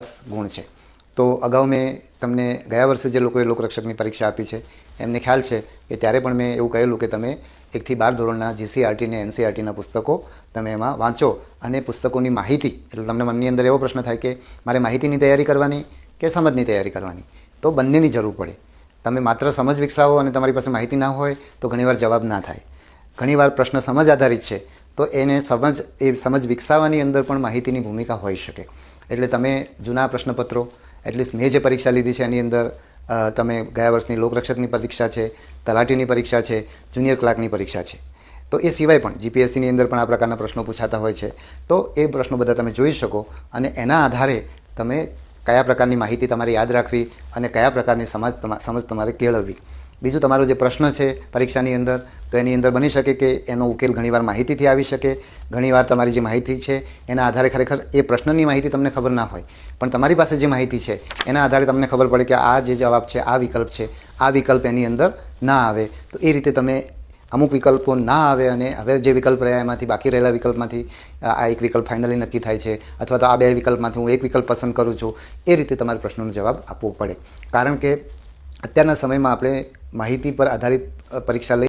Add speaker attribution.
Speaker 1: ગુણ છે. તો અગાઉ મેં તમને ગયા વર્ષે જે લોકોએ લોકરક્ષકની પરીક્ષા આપી છે, એમને ખ્યાલ છે કે ત્યારે પણ મેં એવું કહેલું કે તમે એકથી બાર ધોરણના જીસીઆરટી ને એનસીઆરટીના પુસ્તકો તમે એમાં વાંચો અને પુસ્તકોની માહિતી, એટલે તમને મનની અંદર એવો પ્રશ્ન થાય કે મારે માહિતીની તૈયારી કરવાની કે સમજની તૈયારી કરવાની? તો બંનેની જરૂર પડે. તમે માત્ર સમજ વિકસાવો અને તમારી પાસે માહિતી ના હોય તો ઘણીવાર જવાબ ના થાય. ઘણીવાર પ્રશ્ન સમજ આધારિત છે તો એને સમજ, એ સમજ વિકસાવવાની અંદર પણ માહિતીની ભૂમિકા હોઈ શકે. એટલે તમે જૂના પ્રશ્નપત્રો, એટલીસ્ટ મેં જે પરીક્ષા લીધી છે એની અંદર તમે ગયા વર્ષની લોકરક્ષકની પરીક્ષા છે, તલાટીની પરીક્ષા છે, જુનિયર ક્લાર્કની પરીક્ષા છે. તો એ સિવાય પણ જીપીએસસીની અંદર પણ આ પ્રકારના પ્રશ્નો પૂછાતા હોય છે. તો એ પ્રશ્નો બધા તમે જોઈ શકો અને એના આધારે તમે કયા પ્રકારની માહિતી તમારે યાદ રાખવી અને કયા પ્રકારની સમાજ સમજ તમારે કેળવવી. બીજું તમારો જે પ્રશ્ન છે પરીક્ષાની અંદર, તો એની અંદર બની શકે કે એનો ઉકેલ ઘણીવાર માહિતીથી આવી શકે. ઘણીવાર તમારી જે માહિતી છે, એના આધારે ખરેખર એ પ્રશ્નની માહિતી તમને ખબર ના હોય. પણ તમારી પાસે જે માહિતી છે, એના આધારે તમને ખબર પડે કે આ જે જવાબ છે, આ વિકલ્પ છે, આ વિકલ્પ એની અંદર ના આવે. તો એ રીતે તમે અમુક વિકલ્પો ના આવે અને હવે જે વિકલ્પ રહ્યા એમાંથી બાકી રહેલા વિકલ્પમાંથી, આ એક વિકલ્પ ફાઇનલી નક્કી થાય છે, અથવા તો આ બે વિકલ્પમાંથી હું એક વિકલ્પ પસંદ કરું છું, એ રીતે તમારે પ્રશ્નોનો જવાબ આપવો પડે. કારણ કે અત્યારના સમયમાં આપણે માહિતી પર આધારિત પરીક્ષા લઈ